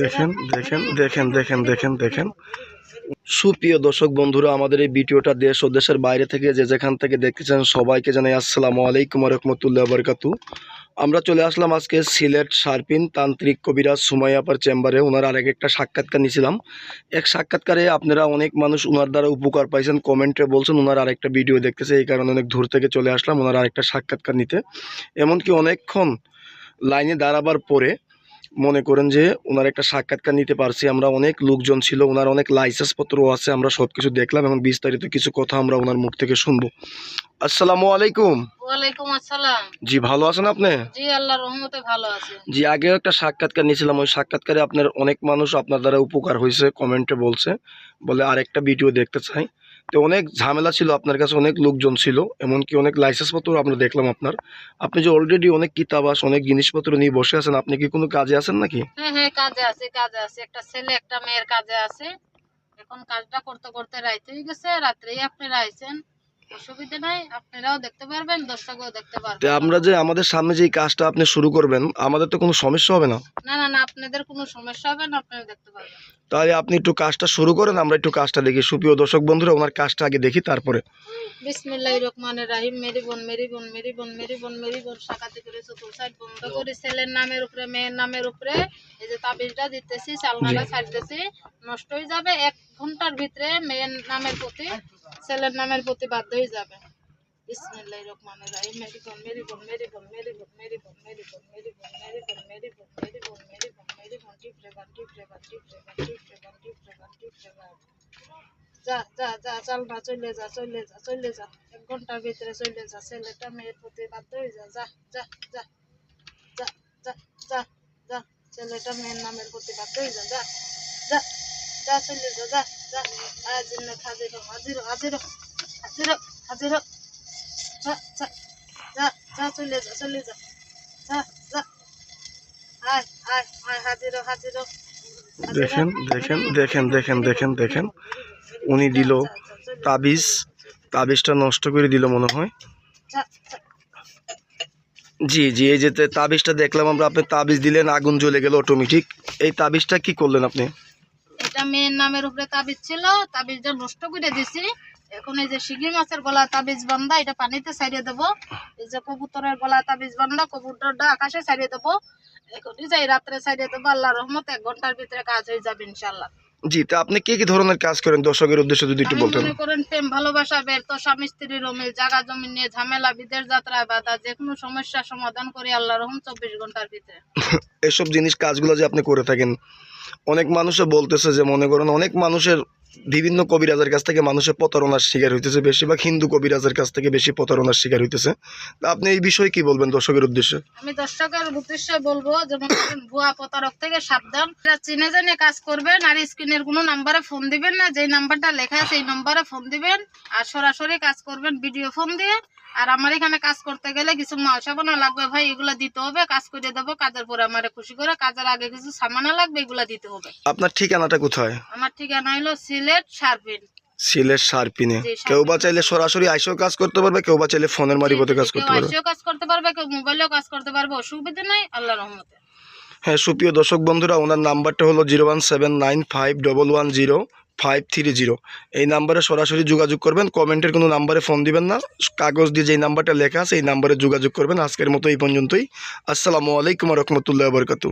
দেখেন দেখেন দেখেন দেখেন দেখেন দেখেন। সুপ্রিয় দর্শক বন্ধুরা আমাদের এই ভিডিওটা দেশ ও দেশের বাইরে থেকে যে যেখান থেকে দেখতেছেন সবাইকে জানাই আসসালামু আলাইকুম রহমতুল্লাহ বরকাতু আমরা চলে আসলাম আজকে সিলেট শারপিন তান্ত্রিক কবিরাজ সুমাইয়াপার চেম্বারে। ওনার আরেক একটা সাক্ষাৎকার নিয়েছিলাম। এক সাক্ষাৎকারে আপনারা অনেক মানুষ ওনার দ্বারা উপকার পাইছেন কমেন্টে বলছেন ওনার আরেকটা ভিডিও দেখতেছে এই কারণে অনেক দূর থেকে চলে আসলাম ওনার আরেকটা সাক্ষাৎকার নিতে। এমনকি অনেকক্ষণ লাইনে দাঁড়াবার পরে মনে করেন যে ওনার একটা সাক্ষাৎকার নিতে পারছি। আমরা অনেক লোকজন ছিল ওনার অনেক লাইসেন্স পত্রও আছে আমরা সব কিছু দেখলাম এবং বিস্তারিত কিছু কথা আমরা ওনার মুখ থেকে শুনব। আসসালামু আলাইকুম। জি ভালো আছেন আপনি? জি আগেও একটা সাক্ষাৎকার নিয়েছিলাম। ওই সাক্ষাৎকারে আপনার অনেক মানুষ আপনার দ্বারা উপকার হয়েছে কমেন্টে বলছে। বলে আরেকটা ভিডিও দেখতে চাই। তো অনেক ঝামেলা ছিল আপনার কাছে, অনেক লোকজন ছিল, এমনকি অনেক লাইসেন্সপত্র আমরা দেখলাম আপনার। আপনি যে অলরেডি অনেক কিতাবাস, অনেক জিনিসপত্র নিয়ে বসে আছেন, আপনি কি কোনো কাজে আছেন নাকি? হ্যাঁ হ্যাঁ কাজে আছে কাজে আছে। একটা ছেলে, একটা মেয়ের কাজে আছে। এখন কাজটা করতে করতে রাইতে গেছে, রাত্রেই আপনি আইছেন অসুবিধা নাই আপনারাও দেখতে পারবেন দর্শকও দেখতে পারবেন। আমরা যে আমাদের সামনে যে কাজটা আপনি শুরু করবেন আমাদের তো কোনো সমস্যা হবে না? না না না আপনাদের কোনো সমস্যা হবে না আপনারা দেখতে পারবেন। তাহলে আপনি একটু কাজটা শুরু করেন আমরা একটু কাজটা দেখি। সুপ্রিয় দর্শক বন্ধুরা ওনার কাজটা আগে দেখি তারপরে। বিসমিল্লাহ রহমানের রাহিম মেরি বোন মেরি বোন মেরি বোন মেরি বোন মেরি বোন শাখাতে করে চতুর সাইড বন্ধ করে ছেলের নামের উপরে মেয়ের নামের উপরে এই যে তাবিজটা দিতেছি চালনাটা ছাড়তেছি নষ্ট হয়ে যাবে। এক ঘণ্টার ভিতরে মেয়ের নামের প্রতি ছেলের নামের প্রতি বাধ্য হয়ে যাবে বিসমিল্লাহ রহমানের রাহিম মেরি বোন মেরি বোন মেরি বোন মেরি বোন মেরি বোন মেরি বোন মেরি বোন মেরি বোন মেরি বোন মেরি বোন মেরি বোন মেরি বোন টিপ রেবান টিপ রেবান টিপ রেবান টিপ রেবান টিপ রেবান টিপ রেবান যা যা যা চল না চলে যা চলে যা চলে যা এক ঘণ্টার ভিতরে চলে যা ছেলেটা মেয়ের প্রতি বাধ্য হয়ে যা যা যা যা যা যা যা যা ছেলেটা মেয়ের নামের প্রতি বাধ্য হয়ে যা যা যা যা চলে যা যা যা আজ না হাজির হাজির হাজির হাজির হাজির। যা যা যা যা চলে যা চলে যা। যা যা। আয় আয় আয় হাজির হাজির। হ, হাজির হ। দেখেন দেখেন দেখেন দেখেন দেখেন দেখেন। উনি দিল তাবিজ। তাবিজটা নষ্ট করে দিল মনে হয়। জি জি এই যে তাবিজটা দেখলাম আমরা আপনি তাবিজ দিলেন আগুন জ্বলে গেল অটোমেটিক এই তাবিজটা কি করলেন আপনি? এটা মেয়ের নামের উপরে তাবিজ ছিল তাবিজটা নষ্ট করে দিছি। এখন এই যে শিগি মাছের গলা তাবিজ বান্ধা এটা পানিতে ছাড়িয়ে দেবো। এই যে কবুতরের গলা তাবিজ বান্ধা কবুতরটা আকাশে ছাড়িয়ে দেবো। এখনই যাই রাত্রে ছাড়িয়ে দেবো। আল্লাহ রহমত এক ঘণ্টার ভিতরে কাজ হয়ে যাবে ইনশাল্লাহ জি তা আপনি কি কি ধরনের কাজ করেন? দর্শকের উদ্দেশ্যে যদি একটু বলতেন। মনে করেন প্রেম ভালোবাসা বের তো স্বামী স্ত্রীর অমিল জায়গা জমি নিয়ে ঝামেলা বিদেশ যাত্রায় বাধা যে কোনো সমস্যার সমাধান করে আল্লাহ রহম চব্বিশ ঘণ্টার ভিতরে। এসব জিনিস কাজগুলো যে আপনি করে থাকেন অনেক মানুষে বলতেছে যে মনে করেন অনেক মানুষের বিভিন্ন কবিরাজের কাছ থেকে মানুষের প্রতারণার শিকার হইতেছে বেশিরভাগ হিন্দু কবিরাজের কাছ থেকে বেশি প্রতারণার শিকার হইতেছে। আপনি এই বিষয়ে কি বলবেন দর্শকের উদ্দেশ্যে? আমি দর্শকের উদ্দেশ্যে বলব যেমন ভুয়া প্রতারক থেকে সাবধান। চিনে জেনে কাজ করবেন আর স্ক্রিনের কোনো নাম্বারে ফোন দিবেন না যেই নাম্বারটা লেখা আছে এই নাম্বারে ফোন দিবেন আর সরাসরি কাজ করবেন ভিডিও ফোন দিয়ে। আর আমার এখানে কাজ করতে গেলে কিছু মাসাবানা লাগবে ভাই এগুলা দিতে হবে কাজ করে দেবো কাজের পরে আমার খুশি করে কাজের আগে কিছু সামানা লাগবে এগুলা দিতে হবে। আপনার ঠিকানাটা কোথায়? আমার ঠিকানা হলো সিলেট সার্ভিন সিলেট সারপিনে। কেউ বা চাইলে সরাসরি আইসেও কাজ করতে পারবে কেউ বা চাইলে ফোনের মারিপথে কাজ করতে পারবে। আইসিও কাজ করতে পারবে কেউ মোবাইলেও কাজ করতে পারবে অসুবিধা নাই আল্লাহ রহমতে। হ্যাঁ সুপ্রিয় দর্শক বন্ধুরা ওনার নাম্বারটা হলো zero one seven nine five double one zero five three zero. এই নাম্বারে সরাসরি যোগাযোগ করবেন কমেন্টের কোনো নাম্বারে ফোন দিবেন না। কাগজ দিয়ে যেই নাম্বারটা লেখা আছে এই নাম্বারে যোগাযোগ করবেন। আজকের মতো এই পর্যন্তই। আসসালামু আলাইকুম রহমতুল্লাহ বরকাতু